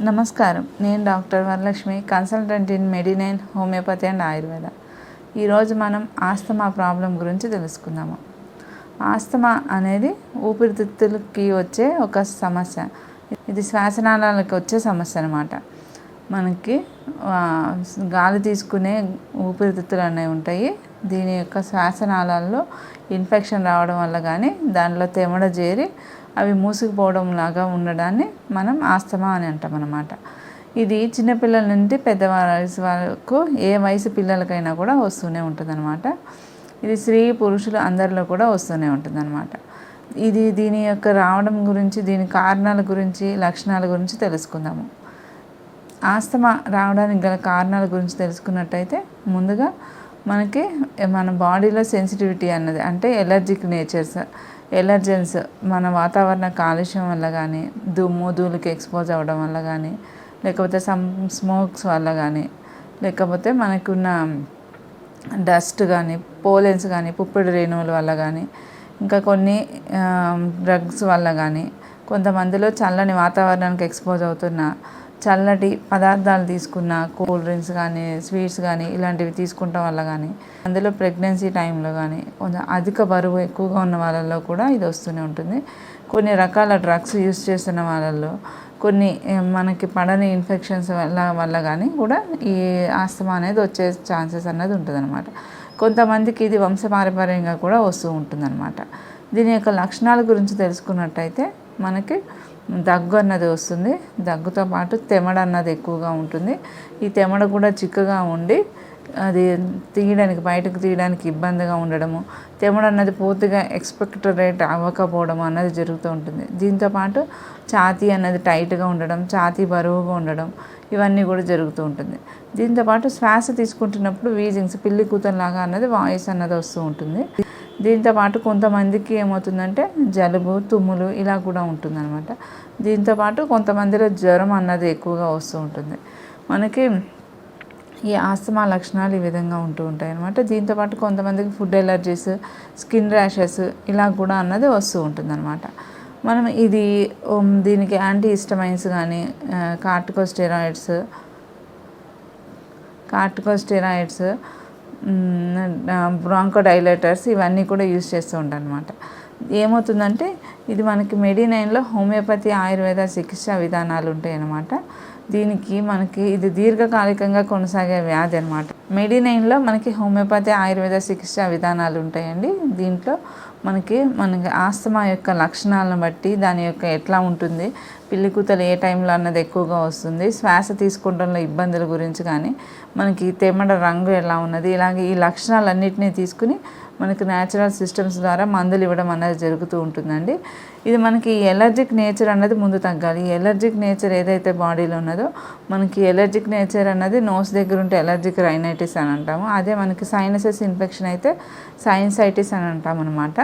నమస్కారం. నేను doctor Varalakshmi consultant in Medinine homeopathy and Ayurveda. ఈరోజు మనం ఆస్తమా ప్రాబ్లం గురించి తెలుసుకుందాము. ఆస్తమా అనేది ఊపిరితిత్తులకి వచ్చే ఒక సమస్య. ఇది శ్వాసనాళాలకు వచ్చే సమస్య అనమాట మనకి గాలి తీసుకునే ఊపిరితిత్తులు అనేవి ఉంటాయి. దీని యొక్క శ్వాసనాళాల్లో ఇన్ఫెక్షన్ రావడం వల్ల కానీ దానిలో తెమడ చేరి అవి మూసుకుపోవడం లాగా ఉండడాన్ని మనం ఆస్తమా అని అంటాం అన్నమాట. ఇది చిన్నపిల్లల నుండి పెద్ద వయసు వరకు ఏ వయసు పిల్లలకైనా కూడా వస్తూనే ఉంటుందన్నమాట. ఇది స్త్రీ పురుషులు అందరిలో కూడా వస్తూనే ఉంటుందన్నమాట. ఇది దీని యొక్క రావడం గురించి దీని కారణాల గురించి లక్షణాల గురించి తెలుసుకుందాము. ఆస్తమా రావడానికి గల కారణాల గురించి తెలుసుకున్నట్టయితే ముందుగా మనకి మన బాడీలో సెన్సిటివిటీ అన్నది అంటే ఎలర్జిక్ నేచర్స్ ఎలర్జెన్స్ మన వాతావరణ కాలుష్యం వల్ల కానీ దుమ్ము ధూళికి ఎక్స్పోజ్ అవ్వడం వల్ల కానీ లేకపోతే సమ్ స్మోక్స్ వల్ల కానీ లేకపోతే మనకున్న డస్ట్ కానీ పోలెన్స్ కానీ పుప్పిడి రేణువుల వల్ల కానీ ఇంకా కొన్ని డ్రగ్స్ వల్ల కానీ కొంతమందిలో చల్లని వాతావరణానికి ఎక్స్పోజ్ అవుతున్న చల్లటి పదార్థాలు తీసుకున్న కూల్ డ్రింక్స్ కానీ స్వీట్స్ కానీ ఇలాంటివి తీసుకుంటాం వల్ల కానీ అందులో ప్రెగ్నెన్సీ టైంలో కానీ కొంచెం అధిక బరువు ఎక్కువగా ఉన్న వాళ్ళల్లో కూడా ఇది వస్తూనే ఉంటుంది. కొన్ని రకాల డ్రగ్స్ యూస్ చేస్తున్న వాళ్ళల్లో కొన్ని మనకి పడని ఇన్ఫెక్షన్స్ వల్ల వల్ల కానీ కూడా ఈ ఆస్తమా అనేది వచ్చే ఛాన్సెస్ అన్నది ఉంటుందన్నమాట. కొంతమందికి ఇది వంశపారంపర్యంగా కూడా వస్తూ ఉంటుందన్నమాట. దీని యొక్క లక్షణాల గురించి తెలుసుకున్నట్టయితే మనకి దగ్గు అన్నది వస్తుంది. దగ్గుతో పాటు తెమడ అన్నది ఎక్కువగా ఉంటుంది. ఈ తెమడ కూడా చిక్కగా ఉండి అది తీయడానికి బయటకు తీయడానికి ఇబ్బందిగా ఉండడము తెమడ అన్నది పూర్తిగా ఎక్స్పెక్టరేట్ అవ్వకపోవడం అన్నది జరుగుతూ ఉంటుంది. దీంతోపాటు ఛాతీ అన్నది టైట్గా ఉండడం ఛాతీ బరువుగా ఉండడం ఇవన్నీ కూడా జరుగుతూ ఉంటుంది. దీంతోపాటు శ్వాస తీసుకుంటున్నప్పుడు వీజింగ్స్ పిల్లి కూతల్లాగా అన్నది వాయిస్ అన్నది వస్తూ ఉంటుంది. దీంతోపాటు కొంతమందికి ఏమవుతుందంటే జలుబు తుమ్ములు ఇలా కూడా ఉంటుందన్నమాట. దీంతోపాటు కొంతమందిలో జ్వరం అన్నది ఎక్కువగా వస్తూ ఉంటుంది. మనకి ఈ ఆస్తమా లక్షణాలు ఈ విధంగా ఉంటూ ఉంటాయి అనమాట దీంతోపాటు కొంతమందికి ఫుడ్ ఎలర్జీస్ స్కిన్ ర్యాషెస్ ఇలా కూడా అన్నది వస్తూ ఉంటుందన్నమాట. మనం ఇది దీనికి యాంటీ హిస్టమైన్స్ కానీ కార్టికోస్టెరాయిడ్స్ కార్టికోస్టెరాయిడ్స్ బ్రాంకోడైలేటర్స్ ఇవన్నీ కూడా యూజ్ చేస్తూ ఉంటాను అనమాట ఏమవుతుందంటే ఇది మనకి మెడినైన్లో హోమియోపతి ఆయుర్వేద చికిత్స విధానాలు ఉంటాయి అన్నమాట దీనికి మనకి ఇది దీర్ఘకాలికంగా కొనసాగే వ్యాధి అనమాట మెడినైన్లో మనకి హోమియోపతి ఆయుర్వేద చికిత్స విధానాలు ఉంటాయండి. దీంట్లో మనకి మనకి ఆస్తమా యొక్క లక్షణాలను బట్టి దాని యొక్క ఎట్లా ఉంటుంది పిల్లి కూతలు ఏ టైంలో అన్నది ఎక్కువగా వస్తుంది శ్వాస తీసుకోవడంలో ఇబ్బందుల గురించి కానీ మనకి తెమ్మడ రంగు ఎలా ఉన్నది ఇలాగే ఈ లక్షణాలన్నింటినీ తీసుకుని మనకి న్యాచురల్ సిస్టమ్స్ ద్వారా మందులు ఇవ్వడం అనేది జరుగుతూ ఉంటుందండి. ఇది మనకి ఎలర్జిక్ నేచర్ అన్నది ముందు తగ్గాలి. ఈ ఎలర్జిక్ నేచర్ ఏదైతే బాడీలో ఉన్నదో మనకి ఎలర్జిక్ నేచర్ అన్నది నోస్ దగ్గర ఉంటే ఎలర్జిక్ రైనైటిస్ అని అంటాము. అదే మనకి సైనసెస్ ఇన్ఫెక్షన్ అయితే సైన్సైటిస్ అని అంటాం అనమాట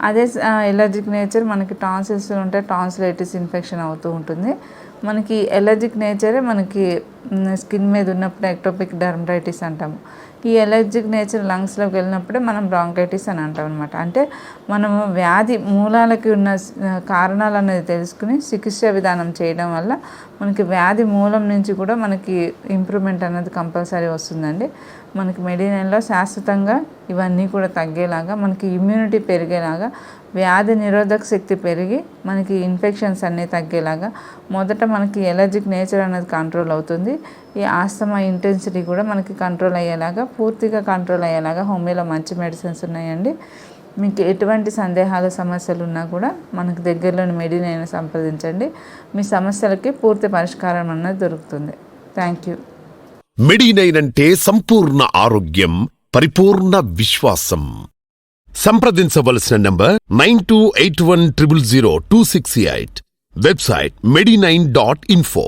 అదే ఎలర్జిక్ నేచర్ మనకి టాన్సిల్స్ ఉంటే టాన్సిలైటిస్ ఇన్ఫెక్షన్ అవుతూ ఉంటుంది. మనకి ఎలర్జిక్ నేచరే మనకి స్కిన్ మీద ఉన్నప్పుడు ఎక్టోపిక్ డర్మటైటిస్ అంటాము ఈ ఎలర్జిక్ నేచర్ లంగ్స్లోకి వెళ్ళినప్పుడే మనం బ్రాంకైటిస్ అని అంటాం అనమాట అంటే మనము వ్యాధి మూలాలకి ఉన్న కారణాలు అనేది తెలుసుకుని చికిత్స విధానం చేయడం వల్ల మనకి వ్యాధి మూలం నుంచి కూడా మనకి ఇంప్రూవ్మెంట్ అనేది కంపల్సరీ వస్తుందండి. మనకి మెడినైన్లో శాశ్వతంగా ఇవన్నీ కూడా తగ్గేలాగా మనకి ఇమ్యూనిటీ పెరిగేలాగా వ్యాధి నిరోధక శక్తి పెరిగి మనకి ఇన్ఫెక్షన్స్ అన్నీ తగ్గేలాగా మొదట మనకి ఎలర్జిక్ నేచర్ అనేది కంట్రోల్ అవుతుంది. ఈ ఆస్తమా ఇంటెన్సిటీ కూడా మనకి కంట్రోల్ అయ్యేలాగా పూర్తిగా కంట్రోల్ అయ్యేలాగా హోమియోలో మంచి మెడిసిన్స్ ఉన్నాయండి. మీకు ఎటువంటి సందేహాలు సమస్యలు ఉన్నా కూడా మనకు దగ్గరలోని మెడినైనా సంప్రదించండి. మీ సమస్యలకి పూర్తి పరిష్కారం అన్నది దొరుకుతుంది. థ్యాంక్ యూ మెడినైన్ అంటే సంపూర్ణ ఆరోగ్యం పరిపూర్ణ విశ్వాసం. సంప్రదించవలసిన number nine two eight one triple zero two six eight. Website Medinine dot info.